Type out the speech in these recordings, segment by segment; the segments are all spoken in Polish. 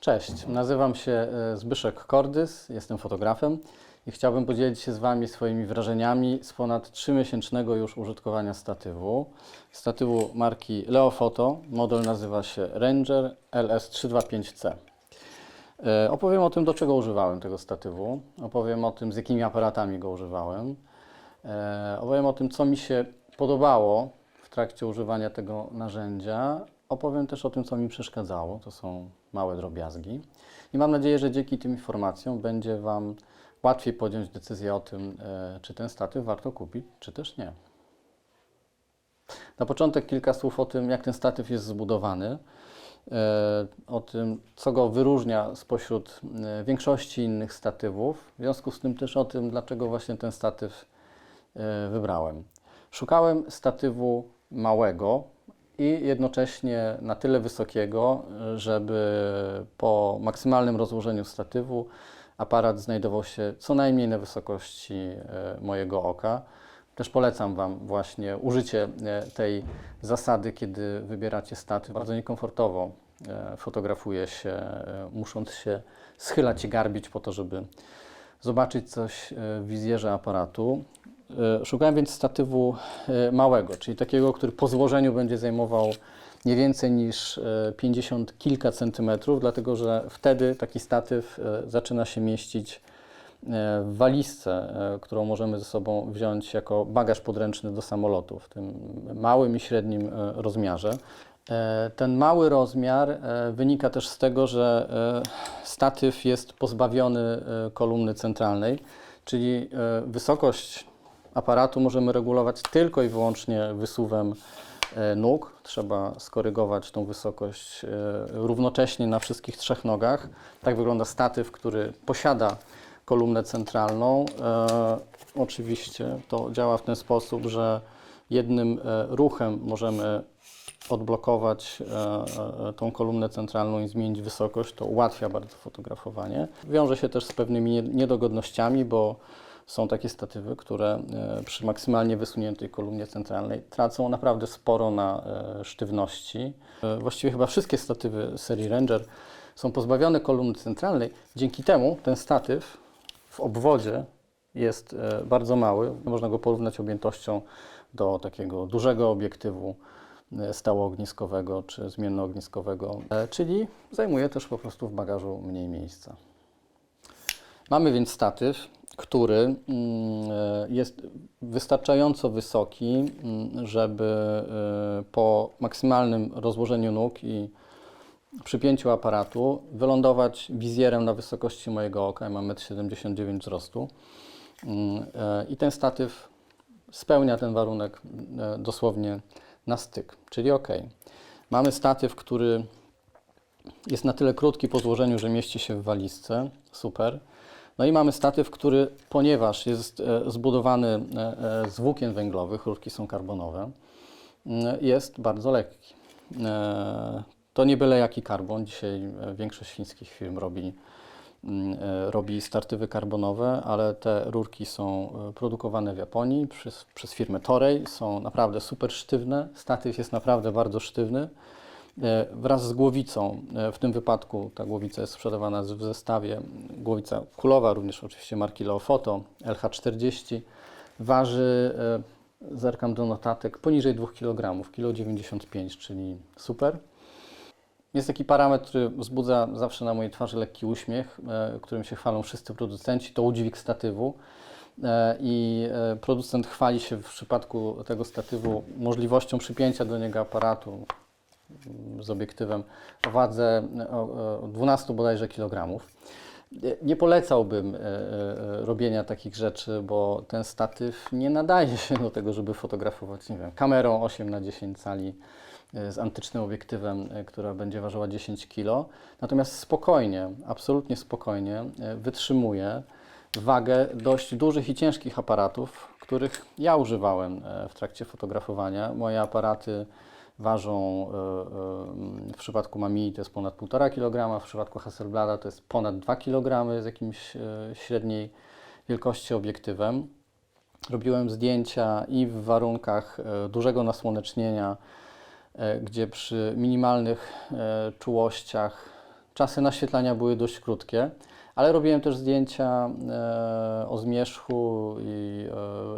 Cześć, nazywam się e, Zbyszek Kordys, jestem fotografem i chciałbym podzielić się z Wami swoimi wrażeniami z ponad 3-miesięcznego już użytkowania statywu. Statywu marki Leofoto, model nazywa się Ranger LS325C. E, Opowiem o tym, do czego używałem tego statywu, opowiem o tym, z jakimi aparatami go używałem, E, opowiem o tym, co mi się podobało w trakcie używania tego narzędzia, opowiem też o tym, co mi przeszkadzało, to są małe drobiazgi. I mam nadzieję, że dzięki tym informacjom będzie Wam łatwiej podjąć decyzję o tym, e, czy ten statyw warto kupić, czy też nie. Na początek kilka słów o tym, jak ten statyw jest zbudowany, e, o tym, co go wyróżnia spośród e, większości innych statywów, w związku z tym też o tym, dlaczego właśnie ten statyw wybrałem. Szukałem statywu małego i jednocześnie na tyle wysokiego, żeby po maksymalnym rozłożeniu statywu aparat znajdował się co najmniej na wysokości e, mojego oka. Też polecam Wam właśnie użycie e, tej zasady, kiedy wybieracie statyw. Bardzo niekomfortowo e, fotografuje się, musząc się schylać i garbić po to, żeby zobaczyć coś w wizjerze aparatu. E, Szukałem więc statywu e, małego, czyli takiego, który po złożeniu będzie zajmował nie więcej niż e, 50 kilka centymetrów, dlatego że wtedy taki statyw e, zaczyna się mieścić e, w walizce, e, którą możemy ze sobą wziąć jako bagaż podręczny do samolotu w tym małym i średnim e, rozmiarze. E, Ten mały rozmiar e, wynika też z tego, że e, statyw jest pozbawiony e, kolumny centralnej, czyli e, wysokość aparatu możemy regulować tylko i wyłącznie wysuwem e, nóg. Trzeba skorygować tą wysokość e, równocześnie na wszystkich trzech nogach. Tak wygląda statyw, który posiada kolumnę centralną. E, Oczywiście to działa w ten sposób, że jednym ruchem możemy odblokować tą kolumnę centralną i zmienić wysokość. To ułatwia bardzo fotografowanie. Wiąże się też z pewnymi nie- niedogodnościami, bo są takie statywy, które e, przy maksymalnie wysuniętej kolumnie centralnej tracą naprawdę sporo na e, sztywności. E, Właściwie chyba wszystkie statywy serii Ranger są pozbawione kolumny centralnej. Dzięki temu ten statyw w obwodzie jest bardzo mały. Można go porównać objętością do takiego dużego obiektywu stałoogniskowego czy zmiennoogniskowego, czyli zajmuje też po prostu w bagażu mniej miejsca. Mamy więc statyw, który mm, e, jest wystarczająco wysoki, mm, żeby e, po maksymalnym rozłożeniu nóg i przypięciu aparatu wylądować wizjerem na wysokości mojego oka. Ja mam 1,79 m wzrostu. Mm, e, I ten statyw spełnia ten warunek dosłownie na styk, czyli ok. Mamy statyw, który jest na tyle krótki po złożeniu, że mieści się w walizce. Super. No i mamy statyw, który, ponieważ jest e, zbudowany e, e, z włókien węglowych, rurki są karbonowe, mm, jest bardzo lekki. To nie byle jaki karbon. Dzisiaj większość chińskich firm robi, mm, robi startywy karbonowe, ale te rurki są produkowane w Japonii przez, przez firmę Toray. Są naprawdę super sztywne. Statyw jest naprawdę bardzo sztywny. E, Wraz z głowicą, e, w tym wypadku ta głowica jest sprzedawana w zestawie, głowica kulowa, również oczywiście marki Leofoto, LH40, waży, e, zerkam do notatek, poniżej 2 kg, 1,95 kg, czyli super. Jest taki parametr, który wzbudza zawsze na mojej twarzy lekki uśmiech, którym się chwalą wszyscy producenci, to udźwig statywu. I producent chwali się w przypadku tego statywu możliwością przypięcia do niego aparatu z obiektywem o wadze e, o, o 12 bodajże kilogramów. Nie- polecałbym e, e, robienia takich rzeczy, bo ten statyw nie nadaje się do tego, żeby fotografować, nie wiem, kamerą 8 na 10 cali e, z antycznym obiektywem, która będzie ważyła 10 kg. Natomiast spokojnie, absolutnie spokojnie wytrzymuje wagę dość dużych i ciężkich aparatów, których ja używałem w trakcie fotografowania. Moje aparaty ważą e, e, w przypadku Mami to jest ponad 1,5 kg, w przypadku Hasselblada to jest ponad 2 kg z jakimś e, średniej wielkości obiektywem. Robiłem zdjęcia i w warunkach dużego nasłonecznienia, gdzie przy minimalnych czułościach czasy naświetlania były dość krótkie, ale robiłem też zdjęcia e, o zmierzchu i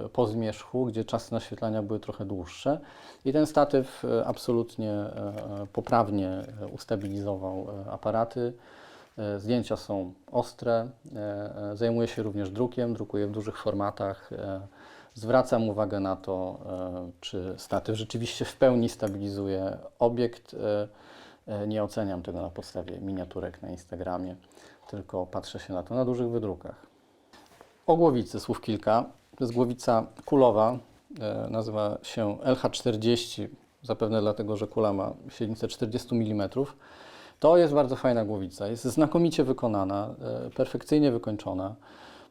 e, po zmierzchu, gdzie czasy naświetlania były trochę dłuższe. I ten statyw e, absolutnie e, poprawnie e, ustabilizował e, aparaty. E, Zdjęcia są ostre, e, zajmuję się również drukiem, drukuję w dużych formatach. e, Zwracam uwagę na to, czy statyw rzeczywiście w pełni stabilizuje obiekt. Nie oceniam tego na podstawie miniaturek na Instagramie, tylko patrzę się na to na dużych wydrukach. O głowicy słów kilka. To jest głowica kulowa, e, nazywa się LH40, zapewne dlatego, że kula ma średnicę 40 mm. To jest bardzo fajna głowica, jest znakomicie wykonana, e, perfekcyjnie wykończona.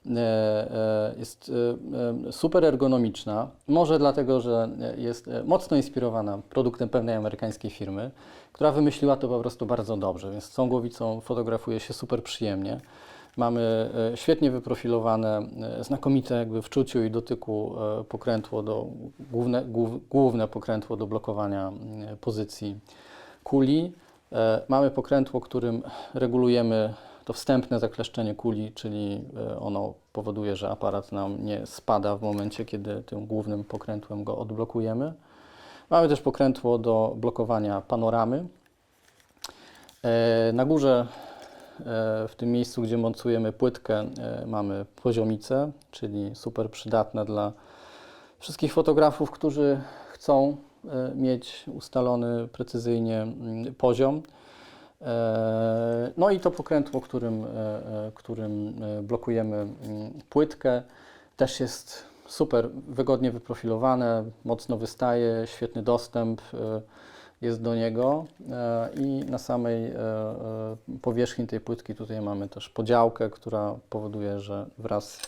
E, e, Jest e, super ergonomiczna, może dlatego, że jest mocno inspirowana produktem pewnej amerykańskiej firmy, która wymyśliła to po prostu bardzo dobrze, więc z tą głowicą fotografuje się super przyjemnie. Mamy świetnie wyprofilowane, znakomite jakby w czuciu i dotyku pokrętło do, główne, głów, główne pokrętło do blokowania pozycji kuli. Mamy pokrętło, którym regulujemy to wstępne zakleszczenie kuli, czyli e, ono powoduje, że aparat nam nie spada w momencie, kiedy tym głównym pokrętłem go odblokujemy. Mamy też pokrętło do blokowania panoramy. E, Na górze, e, w tym miejscu, gdzie montujemy płytkę, mamy poziomicę, czyli super przydatne dla wszystkich fotografów, którzy chcą mieć ustalony precyzyjnie mm, poziom. E, No i to pokrętło, którym, e, e, którym blokujemy mm, płytkę, też jest super wygodnie wyprofilowane, mocno wystaje, świetny dostęp jest do niego. I na samej powierzchni tej płytki tutaj mamy też podziałkę, która powoduje, że wraz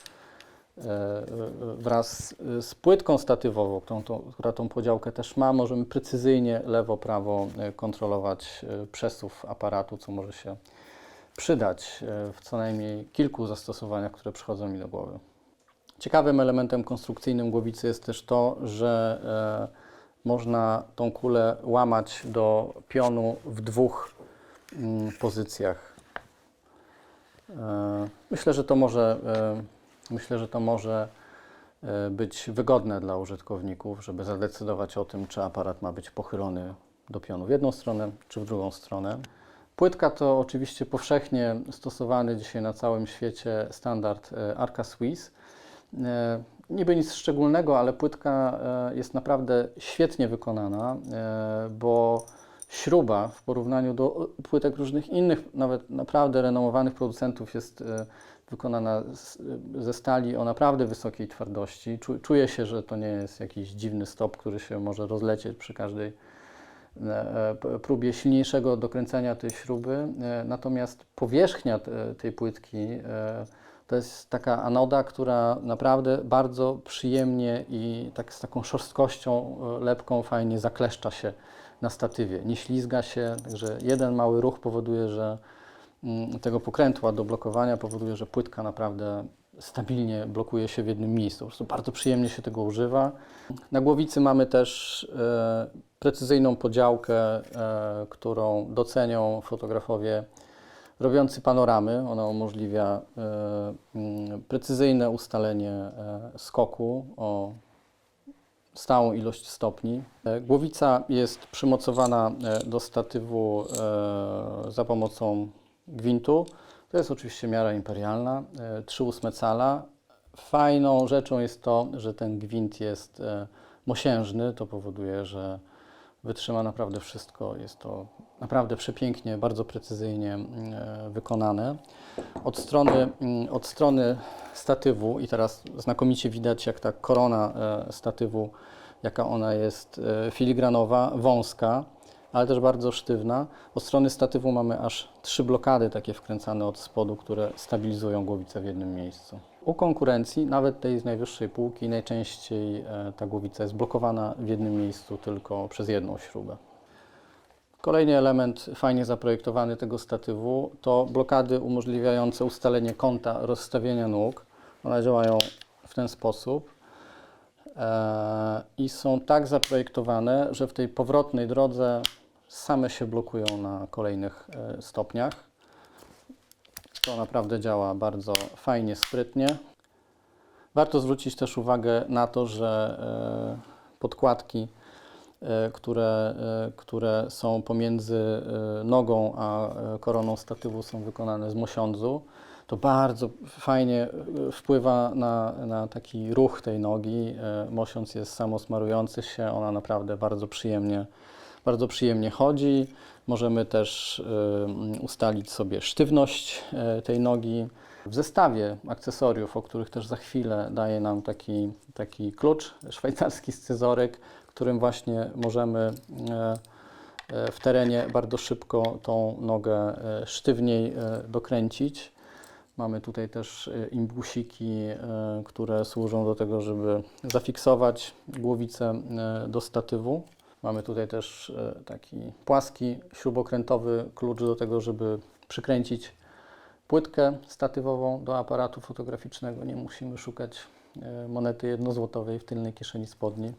wraz z płytką statywową, którą tą, która tą podziałkę też ma, możemy precyzyjnie lewo-prawo e, kontrolować e, przesuw aparatu, co może się przydać e, w co najmniej kilku zastosowaniach, które przychodzą mi do głowy. Ciekawym elementem konstrukcyjnym głowicy jest też to, że e, można tą kulę łamać do pionu w dwóch mm, pozycjach. E, Myślę, że to może, e, myślę, że to może e, być wygodne dla użytkowników, żeby zadecydować o tym, czy aparat ma być pochylony do pionu w jedną stronę, czy w drugą stronę. Płytka to oczywiście powszechnie stosowany dzisiaj na całym świecie standard e, Arca Swiss. E, Niby nic szczególnego, ale płytka jest naprawdę świetnie wykonana, bo śruba w porównaniu do płytek różnych innych, nawet naprawdę renomowanych producentów jest wykonana ze stali o naprawdę wysokiej twardości. Czu- Czuje się, że to nie jest jakiś dziwny stop, który się może rozlecieć przy każdej e, p- próbie silniejszego dokręcenia tej śruby. E, Natomiast powierzchnia te- tej płytki e, to jest taka anoda, która naprawdę bardzo przyjemnie i tak z taką szorstkością e, lepką fajnie zakleszcza się na statywie. Nie ślizga się, także jeden mały ruch powoduje, że tego pokrętła do blokowania powoduje, że płytka naprawdę stabilnie blokuje się w jednym miejscu. Po prostu bardzo przyjemnie się tego używa. Na głowicy mamy też e, precyzyjną podziałkę, e, którą docenią fotografowie robiący panoramy. Ona umożliwia e, mm, precyzyjne ustalenie e, skoku o stałą ilość stopni. E, Głowica jest przymocowana e, do statywu e, za pomocą gwintu. To jest oczywiście miara imperialna, e, 3,8 cala. Fajną rzeczą jest to, że ten gwint jest e, mosiężny. To powoduje, że wytrzyma naprawdę wszystko. Jest to naprawdę przepięknie, bardzo precyzyjnie e, wykonane. Od strony, od strony statywu i teraz znakomicie widać, jak ta korona e, statywu, jaka ona jest e, filigranowa, wąska, ale też bardzo sztywna. Od strony statywu mamy aż trzy blokady takie wkręcane od spodu, które stabilizują głowicę w jednym miejscu. U konkurencji, nawet tej z najwyższej półki, najczęściej e, ta głowica jest blokowana w jednym miejscu tylko przez jedną śrubę. Kolejny element fajnie zaprojektowany tego statywu to blokady umożliwiające ustalenie kąta rozstawienia nóg. One działają w ten sposób e, i są tak zaprojektowane, że w tej powrotnej drodze same się blokują na kolejnych e, stopniach. To naprawdę działa bardzo fajnie, sprytnie. Warto zwrócić też uwagę na to, że e, podkładki, e, które, które są pomiędzy nogą a koroną statywu są wykonane z mosiądzu. To bardzo fajnie wpływa na, na taki ruch tej nogi. Mosiądz jest samosmarujący się, ona naprawdę bardzo przyjemnie, bardzo przyjemnie chodzi. Możemy też e, ustalić sobie sztywność e, tej nogi. W zestawie akcesoriów, o których też za chwilę daje nam taki, taki klucz, szwajcarski scyzoryk, którym właśnie możemy e, w terenie bardzo szybko tą nogę sztywniej dokręcić. Mamy tutaj też imbusiki, które służą do tego, żeby zafiksować głowicę do statywu. Mamy tutaj też e, taki płaski śrubokrętowy klucz do tego, żeby przykręcić płytkę statywową do aparatu fotograficznego. Nie musimy szukać e, monety jednozłotowej w tylnej kieszeni spodni.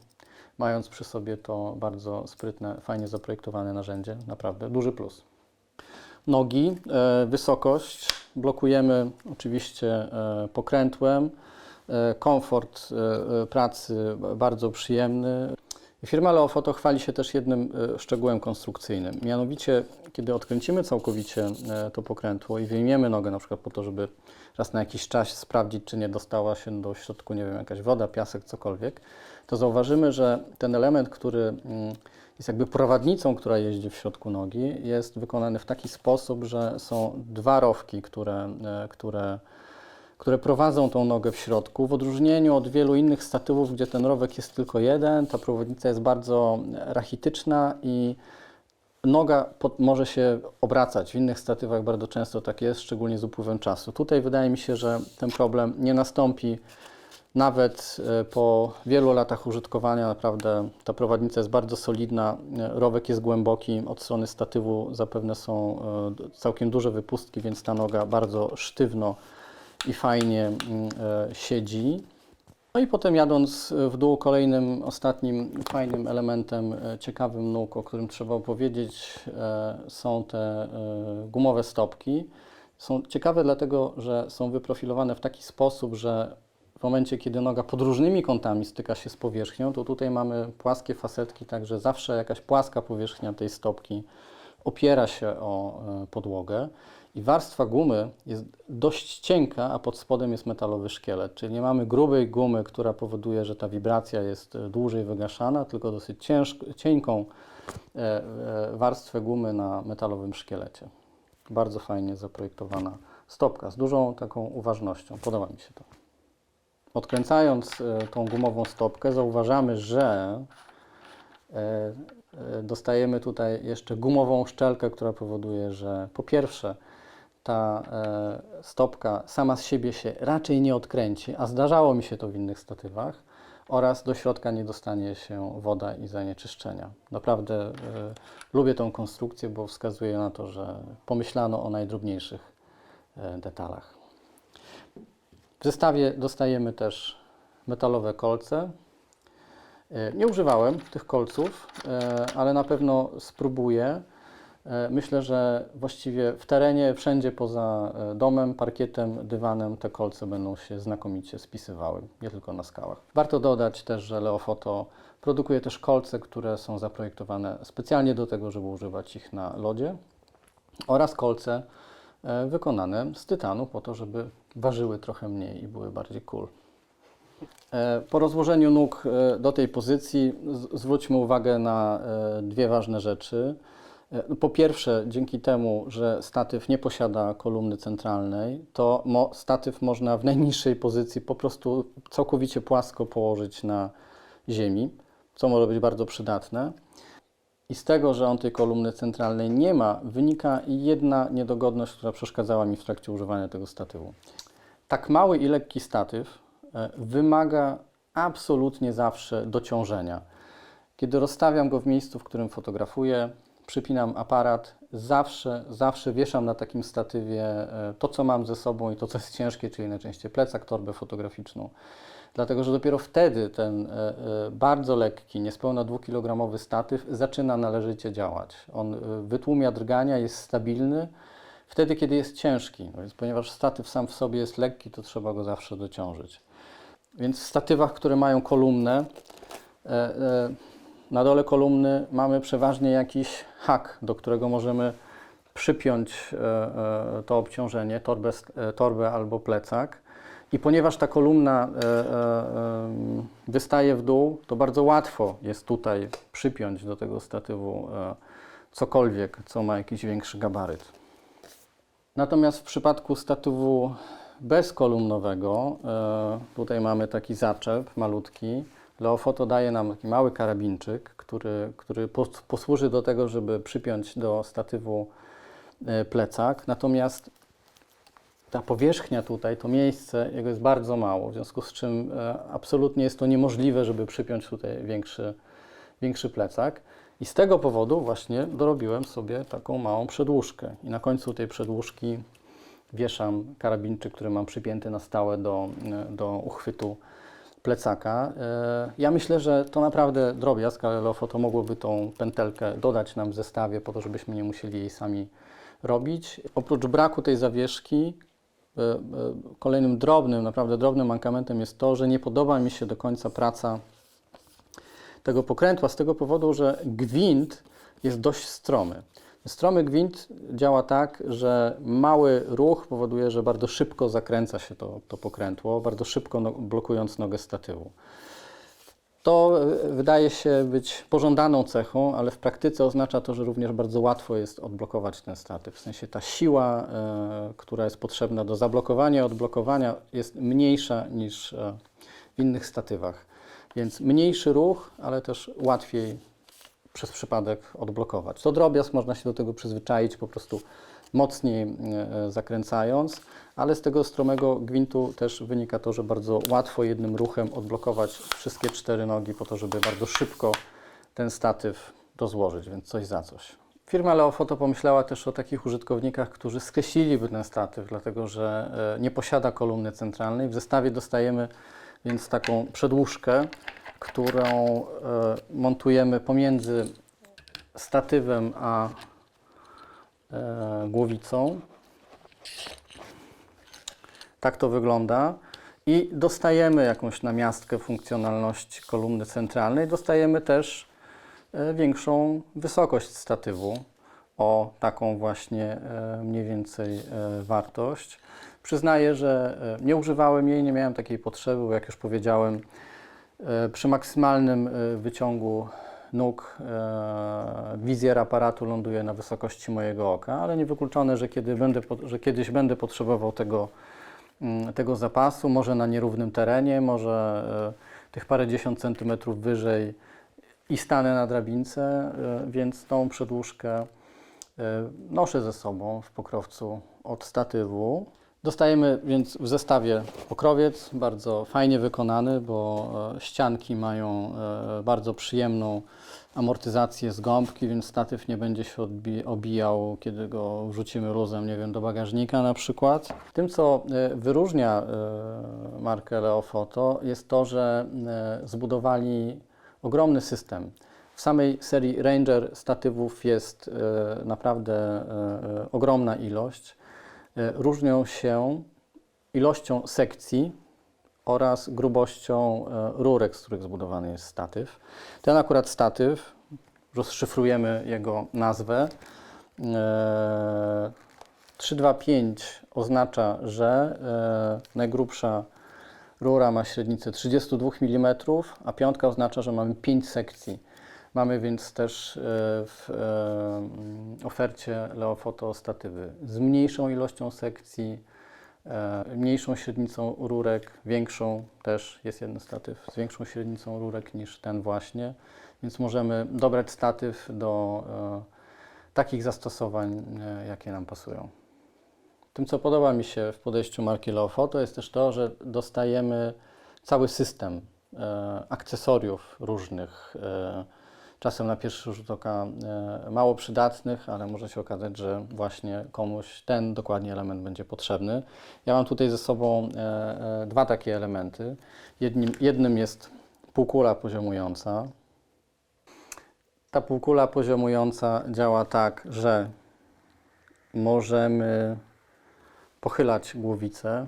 Mając przy sobie to bardzo sprytne, fajnie zaprojektowane narzędzie, naprawdę duży plus. Nogi, e, wysokość, blokujemy oczywiście pokrętłem. Komfort pracy bardzo przyjemny. Firma Leofoto chwali się też jednym e, szczegółem konstrukcyjnym. Mianowicie, kiedy odkręcimy całkowicie e, to pokrętło i wyjmiemy nogę na przykład po to, żeby raz na jakiś czas sprawdzić, czy nie dostała się do środku, nie wiem, jakaś woda, piasek, cokolwiek, to zauważymy, że ten element, który mm, jest jakby prowadnicą, która jeździ w środku nogi, jest wykonany w taki sposób, że są dwa rowki, które, e, które które prowadzą tą nogę w środku. W odróżnieniu od wielu innych statywów, gdzie ten rowek jest tylko jeden, ta prowadnica jest bardzo rachityczna i noga pod, może się obracać. W innych statywach bardzo często tak jest, szczególnie z upływem czasu. Tutaj wydaje mi się, że ten problem nie nastąpi nawet e, po wielu latach użytkowania. Naprawdę ta prowadnica jest bardzo solidna, e, rowek jest głęboki, od strony statywu zapewne są e, całkiem duże wypustki, więc ta noga bardzo sztywno i fajnie mm, e, siedzi. No i potem jadąc w dół, kolejnym, ostatnim fajnym elementem e, ciekawym nóg, o którym trzeba opowiedzieć, e, są te gumowe stopki. Są ciekawe dlatego, że są wyprofilowane w taki sposób, że w momencie, kiedy noga pod różnymi kątami styka się z powierzchnią, to tutaj mamy płaskie fasetki, także zawsze jakaś płaska powierzchnia tej stopki opiera się o podłogę i warstwa gumy jest dość cienka, a pod spodem jest metalowy szkielet, czyli nie mamy grubej gumy, która powoduje, że ta wibracja jest e, dłużej wygaszana, tylko dosyć cienką e, e, warstwę gumy na metalowym szkielecie. Bardzo fajnie zaprojektowana stopka z dużą taką uważnością. Podoba mi się to. Odkręcając tą gumową stopkę, zauważamy, że dostajemy tutaj jeszcze gumową szczelkę, która powoduje, że po pierwsze ta e, stopka sama z siebie się raczej nie odkręci, a zdarzało mi się to w innych statywach, oraz do środka nie dostanie się woda i zanieczyszczenia. Naprawdę e, lubię tą konstrukcję, bo wskazuje na to, że pomyślano o najdrobniejszych e, detalach. W zestawie dostajemy też metalowe kolce. Nie używałem tych kolców, ale na pewno spróbuję. E, Myślę, że właściwie w terenie, wszędzie poza e, domem, parkietem, dywanem te kolce będą się znakomicie spisywały, nie tylko na skałach. Warto dodać też, że Leofoto produkuje też kolce, które są zaprojektowane specjalnie do tego, żeby używać ich na lodzie oraz kolce e, wykonane z tytanu po to, żeby ważyły trochę mniej i były bardziej cool. Po rozłożeniu nóg do tej pozycji zwróćmy uwagę na dwie ważne rzeczy. E, no, Po pierwsze, dzięki temu, że statyw nie posiada kolumny centralnej, to mo- statyw można w najniższej pozycji po prostu całkowicie płasko położyć na ziemi, co może być bardzo przydatne. I z tego, że on tej kolumny centralnej nie ma, wynika jedna niedogodność, która przeszkadzała mi w trakcie używania tego statywu. Tak mały i lekki statyw e, wymaga absolutnie zawsze dociążenia. Kiedy rozstawiam go w miejscu, w którym fotografuję, przypinam aparat, zawsze, zawsze wieszam na takim statywie e, to, co mam ze sobą i to, co jest ciężkie, czyli najczęściej plecak, torbę fotograficzną. Dlatego, że dopiero wtedy ten e, e, bardzo lekki, niespełna 2-kilogramowy statyw zaczyna należycie działać. On wytłumia drgania, jest stabilny, wtedy, kiedy jest ciężki. No Więc ponieważ statyw sam w sobie jest lekki, to trzeba go zawsze dociążyć. Więc w statywach, które mają kolumnę, na dole kolumny mamy przeważnie jakiś hak, do którego możemy przypiąć e, e, to obciążenie, torbę, e, torbę albo plecak. I ponieważ ta kolumna wystaje w dół, to bardzo łatwo jest tutaj przypiąć do tego statywu cokolwiek, co ma jakiś większy gabaryt. Natomiast w przypadku statywu bezkolumnowego, tutaj mamy taki zaczep malutki. Leofoto daje nam taki mały karabinczyk, który, który pos- posłuży do tego, żeby przypiąć do statywu e, plecak. Natomiast ta powierzchnia tutaj, to miejsce, jego jest bardzo mało, w związku z czym e, absolutnie jest to niemożliwe, żeby przypiąć tutaj większy, większy plecak. I z tego powodu właśnie dorobiłem sobie taką małą przedłużkę. I na końcu tej przedłużki wieszam karabinczyk, który mam przypięty na stałe do, e, do uchwytu plecaka. E, Ja myślę, że to naprawdę drobiazg, ale Leofoto mogłoby tą pętelkę dodać nam w zestawie po to, żebyśmy nie musieli jej sami robić. Oprócz braku tej zawieszki, e, e, kolejnym drobnym, naprawdę drobnym mankamentem jest to, że nie podoba mi się do końca praca tego pokrętła z tego powodu, że gwint jest dość stromy. Stromy gwint działa tak, że mały ruch powoduje, że bardzo szybko zakręca się to, to pokrętło, bardzo szybko no, blokując nogę statywu. To e, wydaje się być pożądaną cechą, ale w praktyce oznacza to, że również bardzo łatwo jest odblokować ten statyw. W sensie ta siła, e, która jest potrzebna do zablokowania odblokowania jest mniejsza niż e, w innych statywach. Więc mniejszy ruch, ale też łatwiej przez przypadek odblokować. To drobiazg, można się do tego przyzwyczaić, po prostu mocniej e, zakręcając, ale z tego stromego gwintu też wynika to, że bardzo łatwo jednym ruchem odblokować wszystkie cztery nogi po to, żeby bardzo szybko ten statyw rozłożyć, więc coś za coś. Firma Leofoto pomyślała też o takich użytkownikach, którzy skreśliliby ten statyw, dlatego że e, nie posiada kolumny centralnej. W zestawie dostajemy więc taką przedłużkę, którą e, montujemy pomiędzy statywem a e, głowicą. Tak to wygląda. I dostajemy jakąś namiastkę funkcjonalności kolumny centralnej. Dostajemy też e, większą wysokość statywu o taką właśnie mniej więcej wartość. Przyznaję, że nie używałem jej, nie miałem takiej potrzeby, bo jak już powiedziałem, przy maksymalnym e, wyciągu nóg e, wizjer aparatu ląduje na wysokości mojego oka, ale niewykluczone, że, kiedy będę, że kiedyś będę potrzebował tego, mm, tego zapasu, może na nierównym terenie, może e, tych parędziesiąt centymetrów wyżej i stanę na drabince, e, więc tą przedłużkę e, noszę ze sobą w pokrowcu od statywu. Dostajemy więc w zestawie pokrowiec, bardzo fajnie wykonany, bo e, ścianki mają e, bardzo przyjemną amortyzację z gąbki, więc statyw nie będzie się obijał, kiedy go wrzucimy luzem, nie wiem, do bagażnika na przykład. Tym, co e, wyróżnia markę Leofoto, jest to, że zbudowali ogromny system. W samej serii Ranger statywów jest naprawdę ogromna ilość. E, Różnią się ilością sekcji oraz grubością e, rurek, z których zbudowany jest statyw. Ten akurat statyw, rozszyfrujemy jego nazwę. E, 325 oznacza, że e, najgrubsza rura ma średnicę 32 mm, a piątka oznacza, że mamy 5 sekcji. Mamy więc też e, w e, mm, ofercie Leofoto statywy z mniejszą ilością sekcji, e, mniejszą średnicą rurek, większą też jest jeden statyw z większą średnicą rurek niż ten właśnie, więc możemy dobrać statyw do takich zastosowań, jakie nam pasują. Tym, co podoba mi się w podejściu marki Leofoto, jest też to, że dostajemy cały system akcesoriów różnych, czasem na pierwszy rzut oka e, mało przydatnych, ale może się okazać, że właśnie komuś ten dokładnie element będzie potrzebny. Ja mam tutaj ze sobą e, e, dwa takie elementy. Jednym, jednym jest półkula poziomująca. Ta półkula poziomująca działa tak, że możemy pochylać głowicę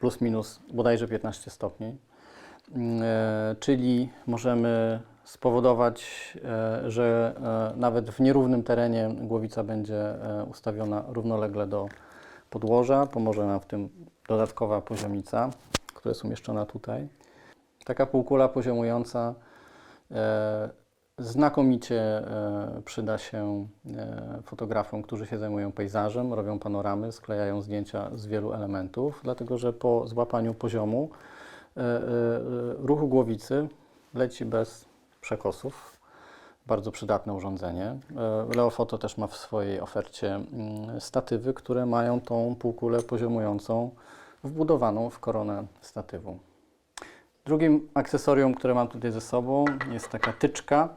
plus minus bodajże 15 stopni. Czyli możemy spowodować, e, że e, nawet w nierównym terenie głowica będzie e, ustawiona równolegle do podłoża. Pomoże nam w tym dodatkowa poziomica, która jest umieszczona tutaj. Taka półkula poziomująca znakomicie przyda się fotografom, którzy się zajmują pejzażem, robią panoramy, sklejają zdjęcia z wielu elementów, dlatego że po złapaniu poziomu ruchu głowicy leci bez przekosów. Bardzo przydatne urządzenie. E, Leofoto też ma w swojej ofercie mm, statywy, które mają tą półkulę poziomującą wbudowaną w koronę statywu. Drugim akcesorium, które mam tutaj ze sobą, jest taka tyczka,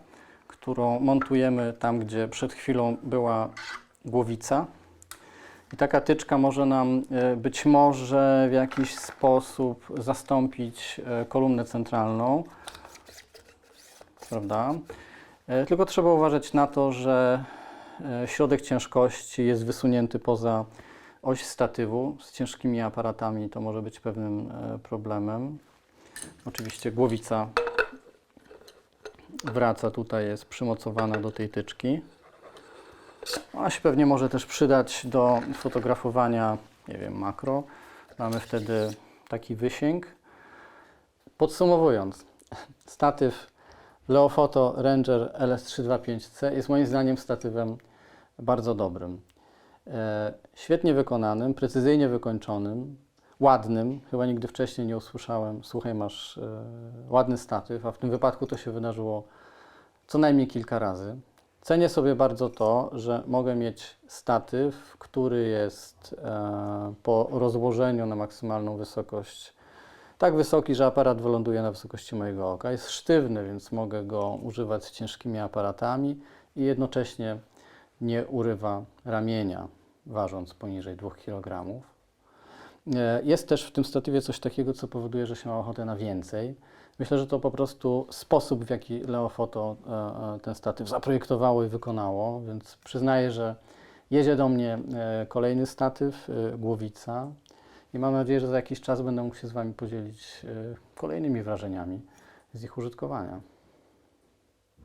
którą montujemy tam, gdzie przed chwilą była głowica. I taka tyczka może nam e, być może w jakiś sposób zastąpić e, kolumnę centralną. Prawda? E, Tylko trzeba uważać na to, że e, środek ciężkości jest wysunięty poza oś statywu. Z ciężkimi aparatami to może być pewnym e, problemem. Oczywiście głowica wraca tutaj, jest przymocowana do tej tyczki. Ona się pewnie może też przydać do fotografowania, nie wiem, makro. Mamy wtedy taki wysięg. Podsumowując, statyw Leofoto Ranger LS325C jest moim zdaniem statywem bardzo dobrym. E, świetnie wykonanym, precyzyjnie wykończonym, ładnym. Chyba nigdy wcześniej nie usłyszałem, słuchaj, masz e, ładny statyw, a w tym wypadku to się wydarzyło co najmniej kilka razy. Cenię sobie bardzo to, że mogę mieć statyw, który jest e, po rozłożeniu na maksymalną wysokość tak wysoki, że aparat wyląduje na wysokości mojego oka. Jest sztywny, więc mogę go używać ciężkimi aparatami i jednocześnie nie urywa ramienia, ważąc poniżej 2 kg. E, Jest też w tym statywie coś takiego, co powoduje, że się ma ochotę na więcej. Myślę, że to po prostu sposób, w jaki Leofoto e, e, ten statyw zaprojektowało i wykonało, więc przyznaję, że jedzie do mnie kolejny statyw, głowica i mam nadzieję, że za jakiś czas będę mógł się z Wami podzielić e, kolejnymi wrażeniami z ich użytkowania.